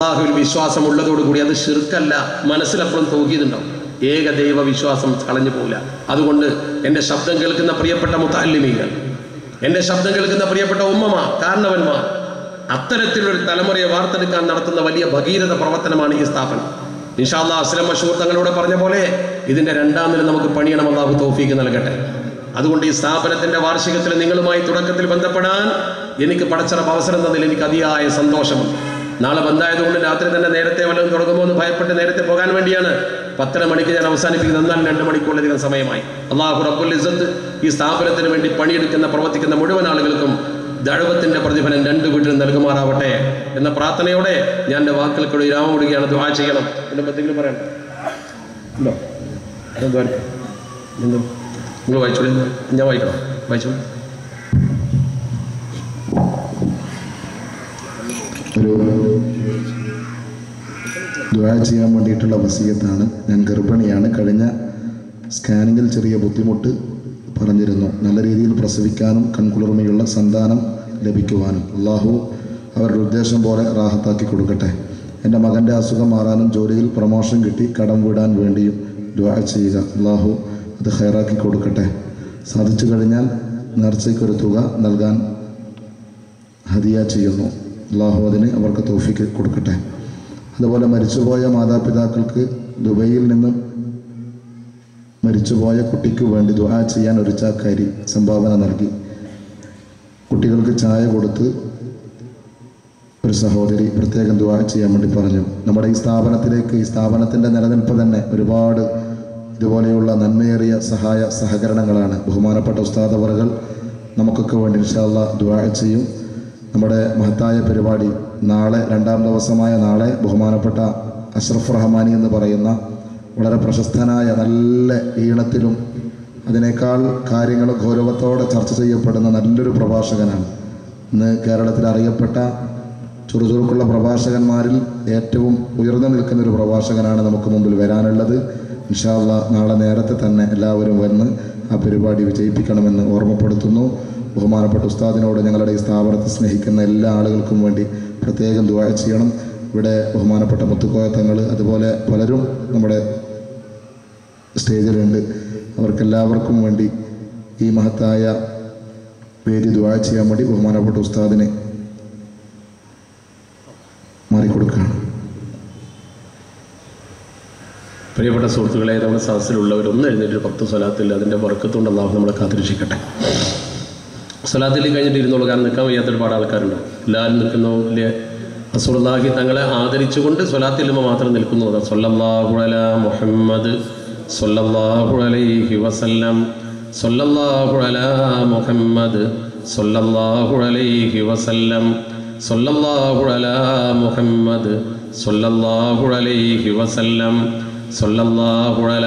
അള്ളാഹുവിൽ വിശ്വാസം ഉള്ളതോടുകൂടി അത് ഷിർക്കല്ല മനസ്സിലപ്പുറം തോക്കിയതുണ്ടാവും ഏക ദൈവ വിശ്വാസം കളഞ്ഞു പോകില്ല അതുകൊണ്ട് എന്റെ ശബ്ദം കേൾക്കുന്ന പ്രിയപ്പെട്ട മുത്താലിമികൾ എന്റെ ശബ്ദം കേൾക്കുന്ന പ്രിയപ്പെട്ട ഉമ്മമാർ കാരണവന്മാർ അത്തരത്തിലൊരു തലമുറയെ വാർത്തെടുക്കാൻ നടത്തുന്ന വലിയ ഭഗീരഥ പ്രവർത്തനമാണ് ഈ സ്ഥാപനം. നിഷാദ അസ്ലം മഷൂർ തങ്ങളോട് പറഞ്ഞ പോലെ ഇതിന്റെ രണ്ടാം നില നമുക്ക് പണിയണം അള്ളാഹു തോഫീക്ക് നൽകട്ടെ. അതുകൊണ്ട് ഈ സ്ഥാപനത്തിന്റെ വാർഷികത്തിൽ നിങ്ങളുമായി തുടക്കത്തിൽ ബന്ധപ്പെടാൻ എനിക്ക് പടച്ചിറപ്പ് അവസരം തന്നതിൽ എനിക്ക് അതിയായ സന്തോഷമുണ്ട്. നാളെ ബന്ധായതുകൊണ്ട് രാത്രി തന്നെ നേരത്തെ വല്ലതും തുടങ്ങുമോ എന്ന് ഭയപ്പെട്ട് നേരത്തെ പോകാൻ വേണ്ടിയാണ്. പത്തര മണിക്ക് ഞാൻ അവസാനിപ്പിക്കുന്നത് എന്നാൽ രണ്ട് മണിക്കൂറിലധികം സമയമായി. അള്ളാഹു റബ്ബുൽ ഇസത്ത് ഈ സ്ഥാപനത്തിന് വേണ്ടി പണിയെടുക്കുന്ന പ്രവർത്തിക്കുന്ന മുഴുവൻ ആളുകൾക്കും ദഴവത്തിന്റെ പ്രതിഫലം രണ്ടു വീട്ടിലും നൽകുമാറാവട്ടെ എന്ന പ്രാർത്ഥനയോടെ ഞാൻ എന്റെ വാക്കുകൾക്കൂടെ വിരാമം കൊടുക്കുകയാണ് ദ്വാ ചെയ്യണം. എന്റെ എന്തെങ്കിലും പറയണ്ട? നിങ്ങൾ വായിച്ചോളൂ. ഞാൻ വായിക്കണം? വായിച്ചോളൂ ദ്വാ ചെയ്യാൻ വേണ്ടിയിട്ടുള്ള വസീയത്താണ്. ഞാൻ ഗർഭിണിയാണ്. കഴിഞ്ഞ സ്കാനിങ്ങിൽ ചെറിയ ബുദ്ധിമുട്ട് പറഞ്ഞിരുന്നു. നല്ല രീതിയിൽ പ്രസവിക്കാനും കൺകുളിർമയുള്ള സന്താനം ലഭിക്കുവാനും. അള്ളാഹു അവരുടെ ഉദ്ദേശം പോലെ റാഹത്താക്കി കൊടുക്കട്ടെ. എന്റെ മകന്റെ അസുഖം മാറാനും ജോലിയിൽ പ്രൊമോഷൻ കിട്ടി കടം വിടാൻ വേണ്ടിയും ദ്വാ ചെയ്യുക. അള്ളാഹു അത് ഹയറാക്കി കൊടുക്കട്ടെ. സാധിച്ചു കഴിഞ്ഞാൽ നേർച്ചയ്ക്കൊരു തുക നൽകാൻ ഹദിയ ചെയ്യുന്നു. അള്ളാഹു അതിന് അവർക്ക് തോഫിക്ക് കൊടുക്കട്ടെ. അതുപോലെ മരിച്ചുപോയ മാതാപിതാക്കൾക്ക് ദുബൈയിൽ നിന്നും മരിച്ചുപോയ കുട്ടിക്ക് വേണ്ടി ദുആ ചെയ്യാൻ ഒരു ചാക്കാരി സംഭാവന നൽകി. കുട്ടികൾക്ക് ചായ കൊടുത്ത് ഒരു സഹോദരി പ്രത്യേകം ദുആ ചെയ്യാൻ വേണ്ടി പറഞ്ഞു. നമ്മുടെ ഈ സ്ഥാപനത്തിലേക്ക് ഈ സ്ഥാപനത്തിന്റെ നിലനിൽപ്പ് തന്നെ ഒരുപാട് ഇതുപോലെയുള്ള നന്മയേറിയ സഹായ സഹകരണങ്ങളാണ്. ബഹുമാനപ്പെട്ട ഉസ്താദ് അവറുകൾ നമുക്കൊക്കെ വേണ്ടി ഇൻഷാല്ല ദുആ ചെയ്യും. നമ്മുടെ മഹത്തായ പരിപാടി. നാളെ രണ്ടാം ദിവസമായ നാളെ ബഹുമാനപ്പെട്ട അഷ്റഫ് റഹ്മാനി എന്ന് പറയുന്ന വളരെ പ്രശസ്തനായ നല്ല ഈണത്തിലും അതിനേക്കാൾ കാര്യങ്ങൾ ഗൗരവത്തോടെ ചർച്ച ചെയ്യപ്പെടുന്ന നല്ലൊരു പ്രഭാഷകനാണ്. ഇന്ന് കേരളത്തിൽ അറിയപ്പെട്ട ചുറുചുറുക്കുള്ള പ്രഭാഷകന്മാരിൽ ഏറ്റവും ഉയർന്നു നിൽക്കുന്ന ഒരു പ്രഭാഷകനാണ് നമുക്ക് മുമ്പിൽ വരാനുള്ളത്. ഇൻഷാല്ല നാളെ നേരത്തെ തന്നെ എല്ലാവരും വന്ന് ആ പരിപാടി വിജയിപ്പിക്കണമെന്ന് ഓർമ്മപ്പെടുത്തുന്നു. ബഹുമാനപ്പെട്ട ഉസ്താദിനോട് ഞങ്ങളുടെ ഈ സ്ഥാപനത്തെ സ്നേഹിക്കുന്ന എല്ലാ ആളുകൾക്കും വേണ്ടി പ്രത്യേകം ദുആ ചെയ്യണം. ഇവിടെ ബഹുമാനപ്പെട്ട മുത്തുക്കോയത്തങ്ങൾ അതുപോലെ പലരും നമ്മുടെ സ്റ്റേജിലുണ്ട്. അവർക്കെല്ലാവർക്കും വേണ്ടി ഈ മഹത്തായ പേര് ദുആ ചെയ്യാൻ വേണ്ടി ബഹുമാനപ്പെട്ട ഉസ്താദിനെ മാറിക്കൊടുക്കുകയാണ്. പ്രിയപ്പെട്ട സുഹൃത്തുക്കളെ നമ്മുടെ സദസ്സിലുള്ളവരൊന്നും എഴുന്നേറ്റ് പത്ത് സ്വലാത്തിൽ അതിന്റെ വർക്കത്തുണ്ടെന്നാവും നമ്മളെ കാത്തിരക്ഷിക്കട്ടെ. സ്വലാത്തിൽ കഴിഞ്ഞിട്ട് ഇരുന്നോളൂ. കാരണം നിൽക്കാൻ വയ്യാത്ത ഒരുപാട് ആൾക്കാരുണ്ട്. എല്ലാവരും നിൽക്കുന്നു. വലിയ റസൂലുള്ളാഹി തങ്ങളെ ആദരിച്ചുകൊണ്ട് സ്വലാത്തിലുമ്പോൾ മാത്രം നിൽക്കുന്നു സൊല്ലാഹു അല മുഹമ്മദ് സൊല്ലാഹു അലൈഹി വസല്ലം. സൊല്ലാഹു മുഹമ്മദ് മുഹമ്മദ് വസല്ലം അലൈഹി വസല്ലം. സൊല്ലാഹു അല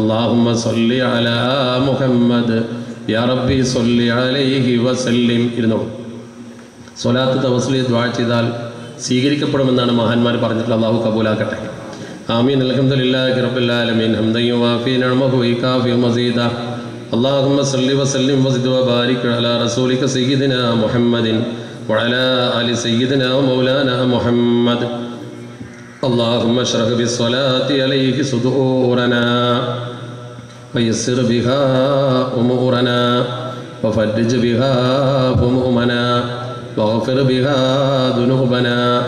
اللهم صل على محمد يا ربي صل عليه وسلم ഇരുന്നോളൂ സ്വലാത്ത് തവസ്ലി ദ്വാ ചെയ്താൽ സ്വീകരിക്കപ്പെടുമെന്നാണ് മഹാന്മാർ പറഞ്ഞിട്ടുള്ള അള്ളാഹു കബൂലാക്കട്ടെ ആമീൻ അൽഹംദുലില്ലാഹി റബ്ബിൽ ആലമീൻ ഹംദൻ യുവാഫി നിഅമഹു വയകാഫി മസീദ اللهم صل وسلم وزد وبارك على رسولك سيدنا محمد وعلى آل سيدنا ومولانا محمد اللهم اشرح بالصلاة عليه صدورنا ويسر بها أمورنا وفرج بها همومنا واغفر بها ذنوبنا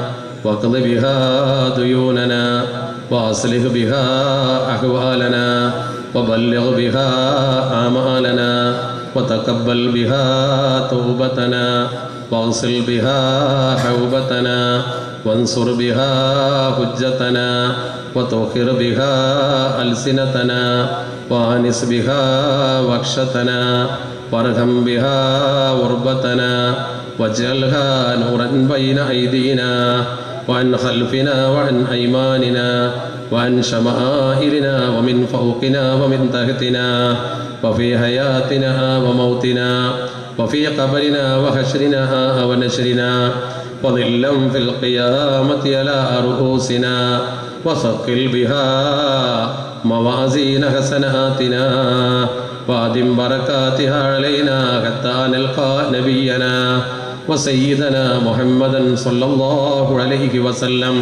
واقض بها ديوننا وأصلح بها أحوالنا وبلغ بها آمالنا وتقبل بها توبتنا واغسل بها حوبتنا وانصر بها حجتنا وتوخر بها ألسنتنا وآنس بها وكشتنا وارحم بها غربتنا واجعلها نورا بين أيدينا وعن خلفنا وعن أيماننا وعن شمائلنا ومن فوقنا ومن تحتنا وفي حياتنا وموتنا وفي قبرنا وحشرنا ونشرنا وظلا في القيامة على رؤوسنا وثقل بها موازين حسناتنا وادم بركاتها علينا حتى نلقى نبينا وسيدنا محمدا صلى الله عليه وسلم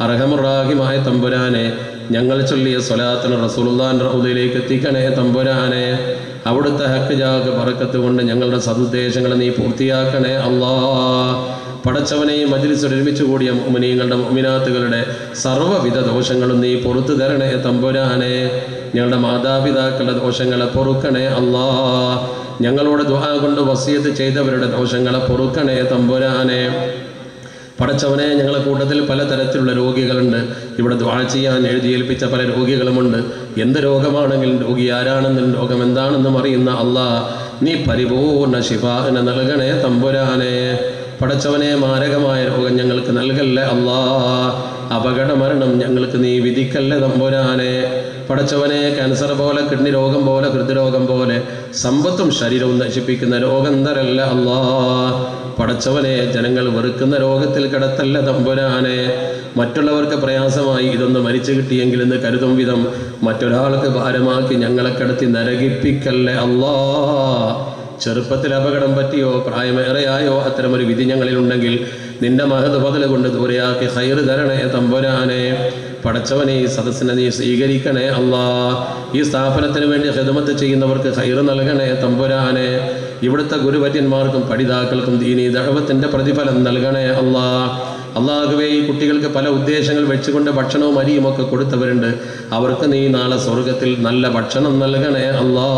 അർഹമുറാഹിമായ തമ്പുരാനെ ഞങ്ങൾ ചൊല്ലിയ സ്വലാത്തിന് റസൂലുള്ളാൻ റൗദിലേക്ക് എത്തിക്കണേ തമ്പുരാനെ അവിടുത്തെ ഹക്ക് ജാഗ് പറക്കത്ത് കൊണ്ട് ഞങ്ങളുടെ സതുദ്ദേശങ്ങൾ നീ പൂർത്തിയാക്കണേ അല്ലാ പടച്ചവനെ മജ്ലിസ് ഒരുമിച്ച് കൂടിയ മുമിനീങ്ങളുടെ മുമിനാത്തുകളുടെ സർവവിധ ദോഷങ്ങളും നീ പുറത്തു തരണേ തമ്പുരാനെ. ഞങ്ങളുടെ മാതാപിതാക്കളുടെ ദോഷങ്ങളെ പൊറുക്കണേ അല്ലാ. ഞങ്ങളോട് ദുആ കൊണ്ട് വസിയത്ത് ചെയ്തവരുടെ ദോഷങ്ങളെ പൊറുക്കണേ തമ്പുരാനെ. പടച്ചവനെ ഞങ്ങളെ കൂട്ടത്തിൽ പലതരത്തിലുള്ള രോഗികളുണ്ട്. ഇവിടെ ദ്വാ ചെയ്യാൻ എഴുതിയേൽപ്പിച്ച പല രോഗികളുമുണ്ട്. എന്ത് രോഗമാണെങ്കിലും രോഗി ആരാണെന്നും രോഗം എന്താണെന്നും അറിയുന്ന അള്ളാ നീ പരിപൂർണ ശിഫാഹിനെ നൽകണേ തമ്പുരാനെ. പടച്ചവനെ മാരകമായ രോഗം ഞങ്ങൾക്ക് നൽകല്ലേ അള്ളാ അപകട മരണം ഞങ്ങൾക്ക് നീ വിധിക്കല്ലേ തമ്പുരാനെ. പടച്ചവനെ ക്യാൻസർ പോലെ കിഡ്നി രോഗം പോലെ ഹൃദ്രോഗം പോലെ സമ്പത്തും ശരീരവും നശിപ്പിക്കുന്ന രോഗം തരല്ല അള്ളാ പടച്ചവനെ ജനങ്ങൾ വെറുക്കുന്ന രോഗത്തിൽ കിടത്തല്ല തമ്പുരാനെ. മറ്റുള്ളവർക്ക് പ്രയാസമായി ഇതൊന്ന് മരിച്ചു കിട്ടിയെങ്കിലെന്ന് കരുതും വിധം മറ്റൊരാൾക്ക് ഭാരമാക്കി ഞങ്ങളെ കിടത്തി നരകിപ്പിക്കല്ലേ അല്ലാ. ചെറുപ്പത്തിൽ അപകടം പറ്റിയോ പ്രായമേറെയായോ അത്തരമൊരു വിധി ഞങ്ങളിലുണ്ടെങ്കിൽ നിന്റെ മഹത് ബദൽ കൊണ്ട് ദൂരെയാക്കി ഹൈർ തരണേ തമ്പുരാനെ. പടച്ചവനെ ഈ സദസ്സിനെ നീ സ്വീകരിക്കണേ അള്ളാ ഈ സ്ഥാപനത്തിന് വേണ്ടി ഹിദമത്ത് ചെയ്യുന്നവർക്ക് ഹൈർ നൽകണേ തമ്പുരാനെ. ഇവിടുത്തെ ഗുരുവര്യന്മാർക്കും പഠിതാക്കൾക്കും ദീനി ദഴവത്തിന്റെ പ്രതിഫലം നൽകണേ അള്ളാ അള്ളാഹുവേ ഈ കുട്ടികൾക്ക് പല ഉദ്ദേശങ്ങൾ വെച്ചുകൊണ്ട് ഭക്ഷണവും അരിയും ഒക്കെ കൊടുത്തവരുണ്ട്. അവർക്ക് നീ നാളെ സ്വർഗത്തിൽ നല്ല ഭക്ഷണം നൽകണേ അല്ലാ.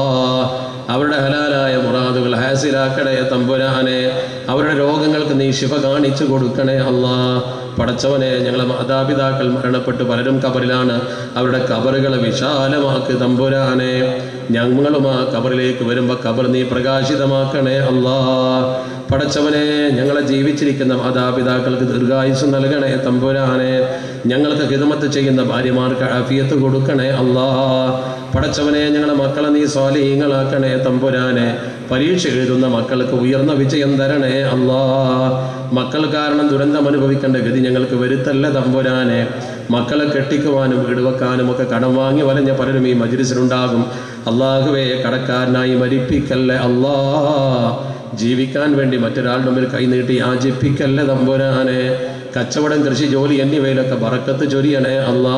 അവരുടെ ഹലാലായ മുറാദുകൾ ഹാസിലാക്കണേ തമ്പുരാനെ. അവരുടെ രോഗങ്ങൾക്ക് നീ ശിവ കാണിച്ചു കൊടുക്കണേ അള്ളാ പടച്ചവനെ ഞങ്ങളെ മാതാപിതാക്കൾ മരണപ്പെട്ട് പലരും കബറിലാണ്. അവരുടെ കബറുകളെ വിശാലമാക്ക് തമ്പുരാനെ. ഞങ്ങളും ആ കബറിലേക്ക് വരുമ്പോൾ കബർ നീ പ്രകാശിതമാക്കണേ അല്ലാ. പടച്ചവനെ ഞങ്ങളെ ജീവിച്ചിരിക്കുന്ന മാതാപിതാക്കൾക്ക് ദീർഘായുസ് നൽകണേ തമ്പുരാനെ. ഞങ്ങൾക്ക് ഹിതമത്ത് ചെയ്യുന്ന ഭാര്യമാർക്ക് അഫിയത്ത് കൊടുക്കണേ അള്ളാ പടച്ചവനെ ഞങ്ങളെ മക്കളെ നീ സ്വാലീങ്ങളാക്കണേ തമ്പുരാനെ. പരീക്ഷ എഴുതുന്ന മക്കൾക്ക് ഉയർന്ന വിജയം തരണേ അള്ളാ മക്കൾ കാരണം ദുരന്തം അനുഭവിക്കേണ്ട ഗതി ഞങ്ങൾക്ക് വരുത്തല്ല തമ്പുരാനെ. മക്കളെ കെട്ടിക്കുവാനും വീട് വെക്കാനും ഒക്കെ കടം വാങ്ങി വലഞ്ഞ പലരും ഈ മജിരിസിലുണ്ടാകും അള്ളാഹുവേ കടക്കാരനായി മരിപ്പിക്കല്ലേ അള്ളാ ജീവിക്കാൻ വേണ്ടി മറ്റൊരാളുടെ മുമ്പിൽ കൈനീട്ടി ആചിപ്പിക്കല്ലേ തമ്പുരാനെ. കച്ചവടം കൃഷി ജോലി എന്നിവയിലൊക്കെ വറക്കത്ത് ചൊരിയണേ അള്ളാ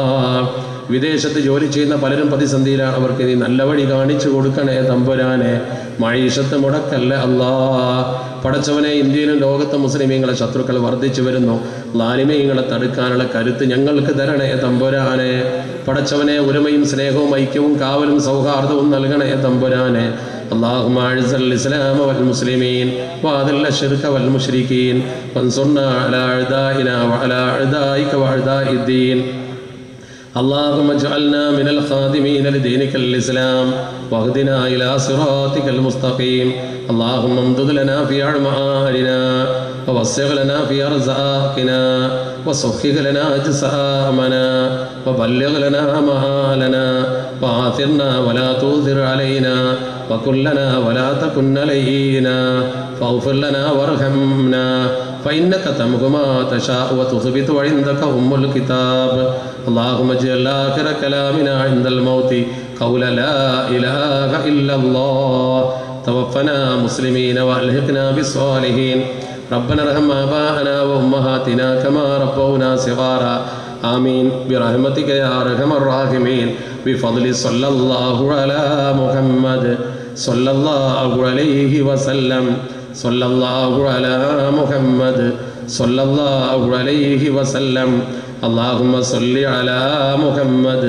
വിദേശത്ത് ജോലി ചെയ്യുന്ന പലരും പ്രതിസന്ധിയിലാണ്. അവർക്ക് നീ നല്ല വഴി കാണിച്ചു കൊടുക്കണേ തമ്പുരാനെ. മഴീഷത്ത് മുടക്കല്ല അല്ലാ പടച്ചവനെ ഇന്ത്യയിലും ലോകത്തെ മുസ്ലിമീങ്ങളെ ശത്രുക്കൾ വർദ്ധിച്ചു വരുന്നു ലാലിമീങ്ങളെ തടുക്കാനുള്ള കരുത്ത് ഞങ്ങൾക്ക് തരണേ തമ്പുരാനെ പടച്ചവനെ ഒരുമയും സ്നേഹവും ഐക്യവും കാവലും സൗഹാർദ്ദവും നൽകണേ തമ്പുരാനെ اللهم اعز الاسلام والمسلمين واذل الشرك والمشركين وانصرنا على اعدائنا وعلى اعدائك واعداء الدين اللهم اجعلنا من الخادمين لدينك الإسلام واهدنا إلى صراطك المستقيم. اللهم امدد لنا في أعمارنا ووسع لنا في أرزاقنا وسخر لنا أجسامنا وبلغ لنا مآلنا وآثرنا ولا تؤثر علينا وكن لنا ولا تكن علينا فاغفر لنا وارحمنا فإنك تمحو ما تشاء وتثبت عندك أم الكتاب. اللهم اجعل آخر كلامنا عند الموت. قول لا إله إلا الله. توفنا مسلمين وألحقنا بالصالحين. ربنا ارحم آباءنا وأمهاتنا كما ربونا صغارا. آمين. برحمتك يا أرحم الراحمين. بفضل صلى الله على محمد. صلى الله عليه وسلم. صلى الله على محمد صلى الله عليه وسلم اللهم صل على محمد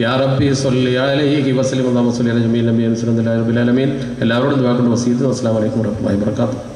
يا ربي صل عليه وسلم اللهم صل على جميع النبيين رب العالمين എല്ലാവരോടും ദുആ കൊണ്ട് വസീയത്ത് അസ്സലാമു അലൈക്കും വറഹ്മത്തുള്ളാഹി വബറകാതുഹു